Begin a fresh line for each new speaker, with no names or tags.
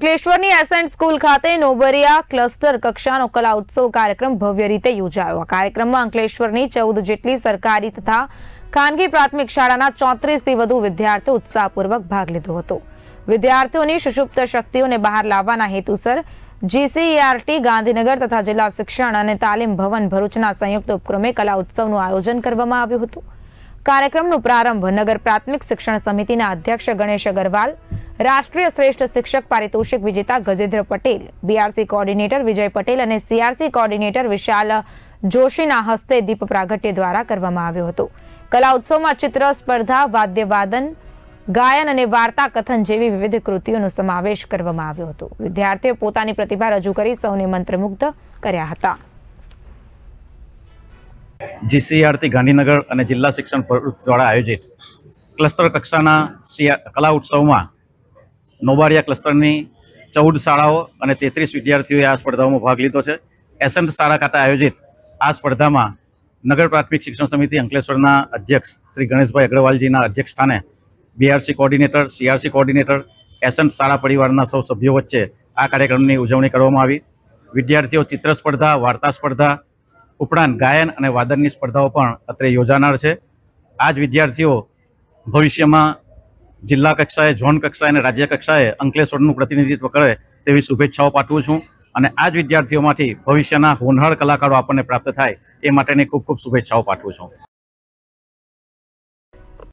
અંકલેશ્વરની ascent school ખાતે નોબરિયા cluster કક્ષાનો કલા ઉત્સવ કાર્યક્રમ ભવ્ય રીતે યોજાયો. આ કાર્યક્રમમાં અંકલેશ્વરની ચૌદ જેટલી સરકારી તથા ખાનગી પ્રાથમિક શાળાના ચોત્રીસથી વધુ વિદ્યાર્થીઓ ઉત્સાહપૂર્વક ભાગ લીધો હતો. વિદ્યાર્થીઓની સુષુપ્ત શક્તિઓને બહાર લાવવાના હેતુસર જીસીઈઆરટી, ગાંધીનગર તથા જિલ્લા શિક્ષણ અને તાલીમ ભવન ભરૂચના સંયુક્ત ઉપક્રમે કલા ઉત્સવનું આયોજન કરવામાં આવ્યું હતું. કાર્યક્રમનો પ્રારંભ નગર પ્રાથમિક શિક્ષણ સમિતિના અધ્યક્ષ ગણેશ અગરવાલ રાષ્ટ્રીય શ્રેષ્ઠ શિક્ષક પારિતોષિક વિજેતા ગજેન્દ્ર પટેલ બીઆરસી કોઓર્ડિનેટર વિજય પટેલ અને સીઆરસી કોઓર્ડિનેટર વિશાલ જોશીના હસ્તે દીપ પ્રાગટ્ય દ્વારા કરવામાં આવ્યો હતો. કલા ઉત્સવમાં ચિત્ર, સ્પર્ધા, વાદ્યવાદન, ગાયન અને વાર્તા કથન જેવી વિવિધ કૃતિઓનો સમાવેશ કરવામાં આવ્યો હતો. વિદ્યાર્થીઓ પોતાની પ્રતિભા રજૂ કરી સૌને મંત્રમુગ્ધ કર્યા હતા.
જીસીઆરટી ગાંધીનગર અને જિલ્લા શિક્ષણ દ્વારા આયોજિત ક્લસ્ટર કક્ષાના કલા ઉત્સવમાં નોબારિયા ક્લસ્ટરની ચૌદ શાળાઓ અને તેત્રીસ વિદ્યાર્થીઓએ આ સ્પર્ધાઓમાં ભાગ લીધો છે. એસન્ટ શાળા ખાતે આયોજિત આ સ્પર્ધામાં નગર પ્રાથમિક શિક્ષણ સમિતિ અંકલેશ્વરના અધ્યક્ષ શ્રી ગણેશભાઈ અગ્રવાલજીના અધ્યક્ષ સ્થાને BRC coordinator, CRC coordinator, Ascent શાળા પરિવારના સૌ સભ્યો વચ્ચે આ કાર્યક્રમની ઉજવણી કરવામાં આવી. વિદ્યાર્થીઓ ચિત્ર સ્પર્ધા, વાર્તા સ્પર્ધા, ઉપરાંત ગાયન અને વાદનની સ્પર્ધાઓ પણ અત્રે યોજાનાર છે. આ જ વિદ્યાર્થીઓ ભવિષ્યમાં જિલ્લા કક્ષાએ, ઝોન કક્ષાએ અને રાજ્ય કક્ષાએ અંકલેશ્વરનું પ્રતિનિધિત્વ કરે તેવી શુભેચ્છાઓ પાઠવું છું અને આ જ વિદ્યાર્થીઓમાંથી ભવિષ્યના હોનહાર કલાકારો આપણને પ્રાપ્ત થાય એ માટેની ખૂબ ખૂબ શુભેચ્છાઓ પાઠવું છું.